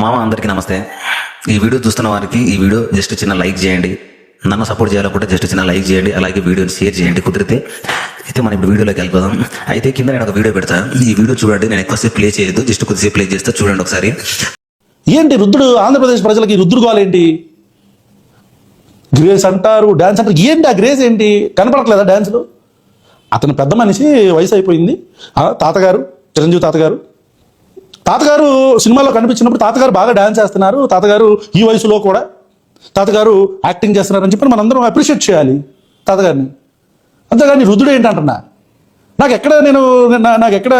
మామ అందరికీ నమస్తే. ఈ వీడియో చూస్తున్న వారికి ఈ వీడియో జస్ట్ చిన్న లైక్ చేయండి. నన్ను సపోర్ట్ చేయాలనుకుంటే జస్ట్ చిన్న లైక్ చేయండి అలాగే వీడియోని షేర్ చేయండి. కుదిరితే అయితే మనం ఇప్పుడు వీడియోలోకి వెళ్ళిపోదాం. అయితే కింద నేను ఒక వీడియో పెడతా. ఈ వీడియో చూడండి నేను ఎక్కువసేపు ప్లే చేయొద్దు. జస్ట్ కొద్దిసేపు ప్లే చేస్తే చూడండి ఒకసారి. ఏంటి రుద్రుడు ఆంధ్రప్రదేశ్ ప్రజలకి రుద్రుడు గోల్ ఏంటి? గ్రేస్ అంటారు డ్యాన్స్ అంటారు. ఏంటి ఆ గ్రేస్ ఏంటి? కనపడట్లేదా డ్యాన్సులు అతను పెద్ద మనిషి వయసు అయిపోయింది. ఆ, తాతగారు చిరంజీవి తాతగారు తాతగారు సినిమాలో కనిపించినప్పుడు తాతగారు బాగా డ్యాన్స్ చేస్తున్నారు. తాతగారు ఈ వయసులో కూడా తాతగారు యాక్టింగ్ చేస్తున్నారు అని చెప్పి మనందరం అప్రిషియేట్ చేయాలి తాతగారిని. అంతేగాని రుద్రుడు ఏంటంటున్నా? నాకు ఎక్కడ నేను నా- నాకు ఎక్కడ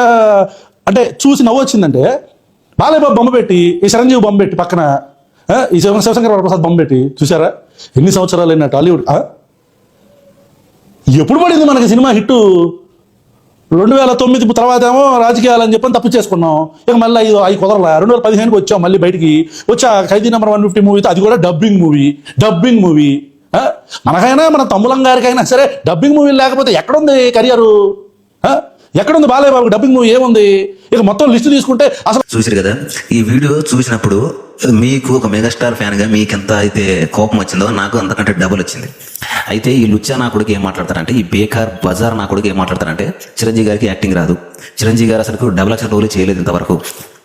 అంటే చూసి నవ్వు వచ్చిందంటే బాలయ్యబాబు బొమ్మ పెట్టి ఈ చిరంజీవి బొమ్మ పెట్టి పక్కన ఈ శివ శివశంకర వరప్రసాద్ బొమ్మ పెట్టి చూసారా? ఎన్ని సంవత్సరాలు అయినా టాలీవుడ్ ఎప్పుడు పడింది మనకి సినిమా హిట్టు? రెండు వేల తొమ్మిది తర్వాత ఏమో రాజకీయాలని చెప్పని తప్పు చేసుకున్నాం. ఇక మళ్ళీ ఐదు ఐదు కుదరలా. రెండు వేల పదిహేనుకి వచ్చాం మళ్ళీ బయటికి. వచ్చా ఖైదీ నెంబర్ వన్ ఫిఫ్టీ మూవీ అది కూడా డబ్బింగ్ మూవీ డబ్బింగ్ మూవీ. మనకైనా మన తమ్ములం గారికైనా సరే డబ్బింగ్ మూవీ లేకపోతే ఎక్కడుంది కెరియరు? ఎక్కడుంది బాలయ్య బాబు డబ్బింగ్ మూవీ ఏముంది? ఇక మొత్తం లిస్ట్ తీసుకుంటే అసలు చూసారు కదా ఈ వీడియో చూసినప్పుడు మీకు ఒక మెగాస్టార్ ఫ్యాన్గా మీకు ఎంత అయితే కోపం వచ్చిందో నాకు అంతకంటే డబుల్ వచ్చింది. అయితే ఈ లుచ్చా నా కొడుకు ఏం మాట్లాడతారంటే ఈ బేకార్ బజార్ నా కొడుకు ఏం మాట్లాడతారంటే చిరంజీవి గారికి యాక్టింగ్ రాదు. చిరంజీవి గారు అసలు డబుల్ అక్షర రోల్ చేయలేదు ఇంతవరకు.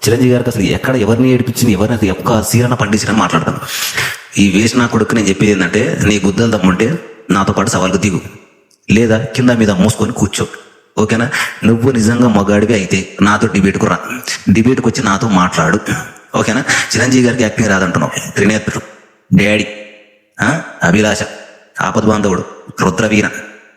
చిరంజీవి గారికి అసలు ఎక్కడ ఎవరిని ఏడిపించింది ఎవరిని అసలు ఒక్క సీరన పండించిన మాట్లాడతాను. ఈ వేసి నా కొడుకు నేను చెప్పేది ఏంటంటే నీ గుద్దలు దమ్ముంటే నాతో పాటు సవాల్కు దిగు. లేదా కింద మీద మూసుకొని కూర్చో. ఓకేనా? నువ్వు నిజంగా మగాడివి అయితే నాతో డిబేట్కు రా. డిబేట్కి వచ్చి నాతో మాట్లాడు. ఓకేనా? చిరంజీవి గారికి యాక్టింగ్ రాదంటున్నావు. త్రినేత్రుడు డాడీ. అభిలాష. ఆపద బాంధవుడు. రుద్రవీర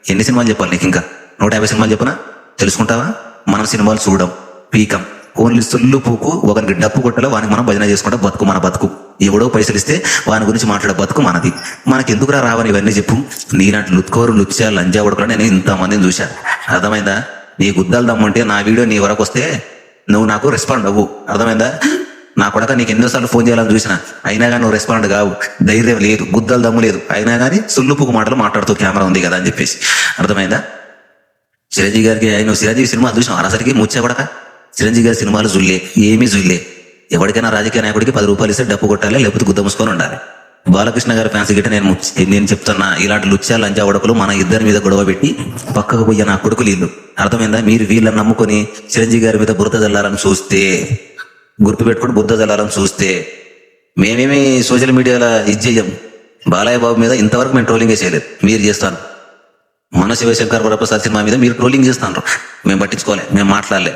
ఎన్ని సినిమాలు చెప్పాలి నీకు ఇంకా నూట యాభై సినిమాలు చెప్పనా? తెలుసుకుంటావా? మనం సినిమాలు చూడడం పీకం. ఓన్లీ సుల్లు పూకు ఒకరికి డప్పు కొట్టలో వానికి మనం భజన చేసుకుంటా. బతుకు మన బతుకు. ఎవడో పైసలు ఇస్తే వాని గురించి మాట్లాడే బతుకు మనది. మనకి ఎందుకురా రావని ఇవన్నీ చెప్పు. నీలాంటి లుత్కోరు లుచ్చా లంజా ఉడకలు నేను ఇంతమందిని చూశాను అర్థమైందా? నీ గుద్దాలు దమ్ముంటే నా వీడియో నీ వరకు వస్తే నువ్వు నాకు రెస్పాండ్ అవ్వు. అర్థమైందా? నా కొడక నీకు ఎన్నోసార్లు ఫోన్ చేయాలని చూసిన అయినా కానీ నువ్వు రెస్పాండ్ కావు. ధైర్యం లేదు గుద్దలు దమ్ము లేదు. అయినా కానీ సుల్లుపుకు మాటలు మాట్లాడుతూ కెమెరా ఉంది కదా అని చెప్పేసి. అర్థమైందా? చిరంజీవి గారికి ఆయన చిరంజీవి సినిమా చూసిన అరసరికి ముచ్చే కొడక? చిరంజీవి గారి సినిమాలు జుల్లే ఏమీ జుల్లే. ఎవరికైనా రాజకీయ నాయకుడికి పది రూపాయలు ఇస్తే డబ్బు కొట్టాలి లేకపోతే గుద్ద మూసుకొని ఉండాలి. బాలకృష్ణ గారి ఫ్యాన్స్ గిట్ట నేను నేను చెప్తున్నా ఇలాంటి లుచ్చా లంచా ఉడకలు మన ఇద్దరి మీద గొడవ పెట్టి పక్కకు పోయే నా కొడుకులు ఇల్లు. అర్థమైందా? మీరు వీళ్ళని నమ్ముకొని చిరంజీవి గారి మీద బురద జల్లాలని చూస్తే గుర్తు పెట్టుకొని బురద జల్లాలని చూస్తే మేమేమి సోషల్ మీడియాలో ఇది చెయ్యం. బాలయ్య బాబు మీద ఇంతవరకు మేము ట్రోలింగే చేయలేదు. మీరు చేస్తాను. మన శివశంకర్ వరప్రసాద్ సినిమా మీద మీరు ట్రోలింగ్ చేస్తున్నారు మేము పట్టించుకోలే మేము మాట్లాడలే.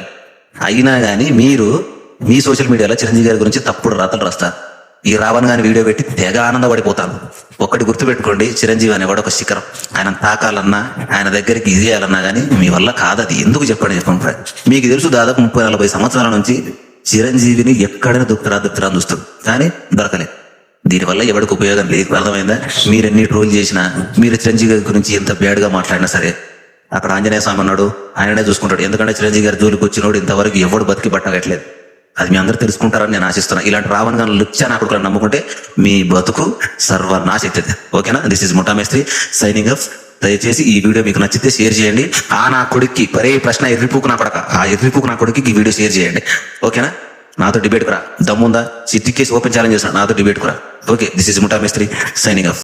అయినా కానీ మీరు మీ సోషల్ మీడియాలో చిరంజీవి గారి గురించి తప్పుడు రాతలు రాస్తారు. ఈ రావణ్ గాని వీడియో పెట్టి తెగ ఆనందపడిపోతాను ఒక్కటి గుర్తుపెట్టుకోండి చిరంజీవి అనేవాడు ఒక శిఖరం. ఆయన తాకాలన్నా ఆయన దగ్గరికి ఇది చేయాలన్నా కానీ మీ వల్ల కాదది. ఎందుకు చెప్పండి చెప్పండి మీకు తెలుసు దాదాపు ముప్పై నలభై సంవత్సరాల నుంచి చిరంజీవిని ఎక్కడైనా దుక్కురా దుక్కురా అని చూస్తుంది కానీ దొరకలేదు దీనివల్ల ఎవరికి ఉపయోగం లేదు. అర్థమైందా? మీరు ఎన్ని ట్రోల్ చేసినా మీరు చిరంజీవి గురించి ఎంత బ్యాడ్గా మాట్లాడినా సరే అక్కడ ఆంజనేయ స్వామి అన్నాడు ఆయననే చూసుకుంటాడు. ఎందుకంటే చిరంజీవి గారి జోలికి వచ్చినోడు ఇంతవరకు ఎవడు బతికి పట్టగట్లేదు అది మీ అందరూ తెలుసుకుంటారని నేను ఆశిస్తున్నా. ఇలాంటి రావణ గారు లుచ్చా నా కొడుకులను నమ్ముకుంటే మీ బతుకు సర్వనాశ అవుతుంది ఓకేనా this is Muthamestri signing off దయచేసి ఈ వీడియో మీకు నచ్చితే షేర్ చేయండి. ఆ నా కొడుక్కి పరే ప్రశ్న ఎర్రిపూకు నా కొడక. ఆ ఎర్రిపూకు నా కొడుక్కి ఈ వీడియో షేర్ చేయండి. ఓకేనా? నాతో డిబేట్ కురా దమ్ముందా? సిట్టి కేసు ఓపెన్ ఛాలెంజ్ చేసిన నాతో డిబేట్ కురా ఓకే దిస్ ఇస్ ముఠా మేస్త్రి సైనింగ్ ఆఫ్